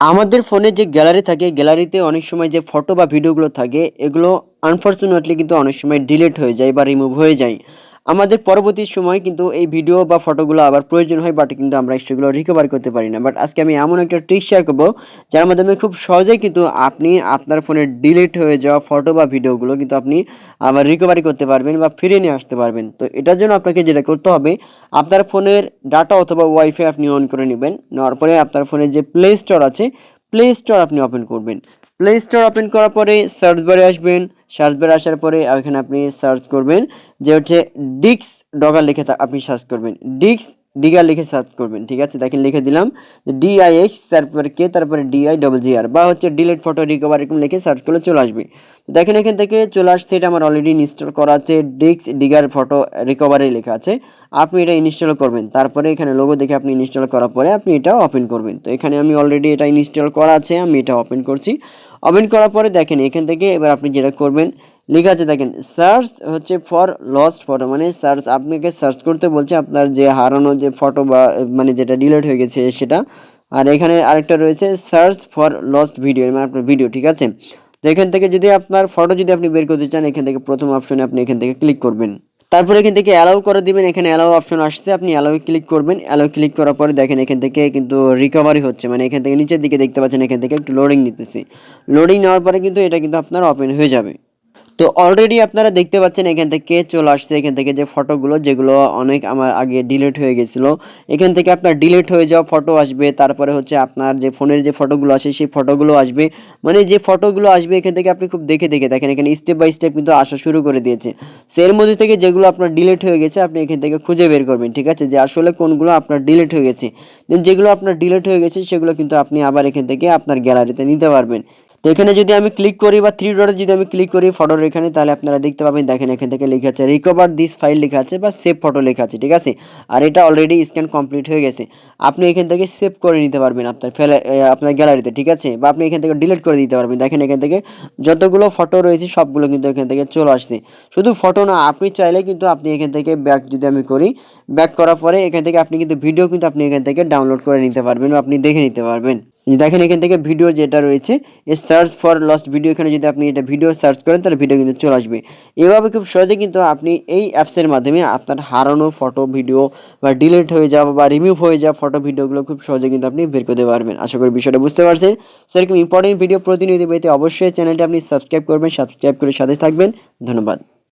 আমাদের ফোনে যে গ্যালারি থাকে, গ্যালারিতে অনেক সময় যে ফটো বা ভিডিওগুলো থাকে, এগুলো আনফর্চুনেটলি কিন্তু অনেক সময় ডিলিট হয়ে যায় বা রিমুভ হয়ে যায়। আমাদের পরবর্তী সময় কিন্তু এই ভিডিও বা ফটোগুলো আবার প্রয়োজন হয় বাট কিন্তু আমরা সেগুলো রিকভার করতে পারি না। বাট আজকে আমি এমন একটা ট্রিক শেয়ার করব, যার মাধ্যমে খুব সহজেই কিন্তু আপনি আপনার ফোনে ডিলিট হয়ে যাওয়া ফটো বা ভিডিওগুলো কিন্তু আপনি আবার রিকভারি করতে পারবেন বা ফিরে নিয়ে আসতে পারবেন। তো এটার জন্য আপনাকে যেটা করতে হবে, আপনার ফোনের ডাটা অথবা ওয়াইফাই আপনি অন করে নেবেন, নেওয়ার পরে আপনার ফোনে যে প্লে স্টোর আছে প্লে স্টোর আপনি ওপেন করবেন। প্লে স্টোর ওপেন করার পরে সার্চ বারে আসবেন সার্চ বারে আসার পরে এখানে আপনি সার্চ করবেন। যে হচ্ছে ডিক্স ডগার লিখে আপনি সার্চ করবেন। ডিক্স ডিগার লিখে সার্চ করবেন, ঠিক আছে? দেখেন লিখে দিলাম ডিআইএক্স তারপরে কে তারপরে ডিআই ডবল জি বা হচ্ছে ডিলেট ফটো রিকভার এরকম লিখে সার্চ করলে চলে আসবে। দেখেন এখান থেকে চলে আসছে, এটা আমার অলরেডি ইনস্টল করা আছে ডিক্স ডিগার ফটো রিকভারি লেখা আছে। আপনি এটা ইনস্টল করবেন, তারপরে এখানে লোগো দেখে আপনি ইনস্টল করার পরে আপনি এটা ওপেন করবেন। তো এখানে আমি অলরেডি এটা ইনস্টল করা আছে, আমি এটা ওপেন করছি। ওপেন করার পরে দেখেন এখান থেকে এবার আপনি যেটা করবেন লেখা আছে, দেখেন সার্চ হচ্ছে ফর লস্ট ফটো মানে সার্চ আপনাকে সার্চ করতে বলছে আপনার যে হারানো যে ফটো বা মানে যেটা ডিলিট হয়ে গেছে সেটা। আর এখানে আরেকটা রয়েছে সার্চ ফর লস্ট ভিডিও মানে আপনার ভিডিও ঠিক আছে? তো এখান থেকে যদি আপনার ফটো যদি আপনি বের করতে চান, এখান থেকে প্রথম অপশনে আপনি এখান থেকে ক্লিক করবেন। তারপরে এখান থেকে অ্যালাউ করে দিবেন, এখানে অ্যালাউ অপশন আসছে, আপনি অ্যালাউ ক্লিক করবেন। অ্যালাউ ক্লিক করার পরে দেখেন, এখান থেকে কিন্তু রিকভারি হচ্ছে মানে এখান থেকে নিচের দিকে দেখতে পাচ্ছেন, এখান থেকে একটু লোডিং নিতেছে। লোডিং নেওয়ার পরে কিন্তু এটা কিন্তু আপনার ওপেন হয়ে যাবে। তো অলরেডি আপনারা দেখতে পাচ্ছেন এখান থেকে চলে আসছে, এখান থেকে যে ফটোগুলো যেগুলো অনেক আমার আগে ডিলিট হয়ে গেছিল। এখান থেকে আপনার ডিলিট হয়ে যাওয়া ফটো আসবে, তারপরে হচ্ছে আপনার যে ফোনের যে ফটোগুলো আছে, সেই ফটোগুলো আসবে। মানে যে ফটোগুলো আসবে, এখান থেকে আপনি খুব দেখে দেখে দেখেন, এখানে স্টেপ বাই স্টেপ কিন্তু আসা শুরু করে দিয়েছে। সো এর মধ্যে থেকে যেগুলো আপনার ডিলিট হয়ে গেছে, আপনি এখান থেকে খুঁজে বের করবেন, ঠিক আছে? যে আসলে কোনগুলো আপনার ডিলিট হয়ে গেছে। যেগুলো আপনার ডিলিট হয়ে গেছে, সেগুলো কিন্তু আপনি আবার এখান থেকে আপনার গ্যালারিতে নিতে পারবেন। তো এখানে যদি আমি ক্লিক করি বা থ্রি ডটে যদি আমি ক্লিক করি ফটোর এখানে, তাহলে আপনারা দেখতে পাবেন, দেখেন, এখান থেকে লেখা আছে রিকভার দিস ফাইল লেখা আছে বা সেভ ফটো লেখা আছে, ঠিক আছে? আর এটা অলরেডি স্ক্যান কমপ্লিট হয়ে গেছে। আপনি এখান থেকে সেভ করে নিতে পারবেন আপনার ফেলে আপনার গ্যালারিতে ঠিক আছে? বা আপনি এখান থেকে ডিলিট করে দিতে পারবেন। দেখেন, এখান থেকে যতগুলো ফটো রয়েছে, সবগুলো কিন্তু এখান থেকে চলে আসছে। শুধু ফটো না, আপনি চাইলে কিন্তু আপনি এখান থেকে ব্যাক যদি আমি করি ব্যাক করার পরে এখান থেকে আপনি কিন্তু ভিডিও কিন্তু আপনি এখান থেকে ডাউনলোড করে নিতে পারবেন বা আপনি দেখে নিতে পারবেন। দেখেন এখান থেকে ভিডিও যেটা রয়েছে, এই সার্চ ফর লস্ট ভিডিও এখানে যদি আপনি এটা ভিডিও সার্চ করেন, তাহলে ভিডিও কিন্তু চলে আসবে। এভাবে খুব সহজে কিন্তু আপনি এই অ্যাপসের মাধ্যমে আপনার হারানো ফটো ভিডিও বা ডিলিট হয়ে যাওয়া বা রিমুভ হয়ে যাওয়া ফটো ভিডিওগুলো খুব সহজে কিন্তু আপনি বের করতে পারবেন। আশা করি বিষয়টা বুঝতে পারছেন। সেরকম ইম্পর্টেন্ট ভিডিও প্রতিনিয়ত পেতে অবশ্যই চ্যানেলটি আপনি সাবস্ক্রাইব করবেন সাবস্ক্রাইব করে সাথে থাকবেন। ধন্যবাদ।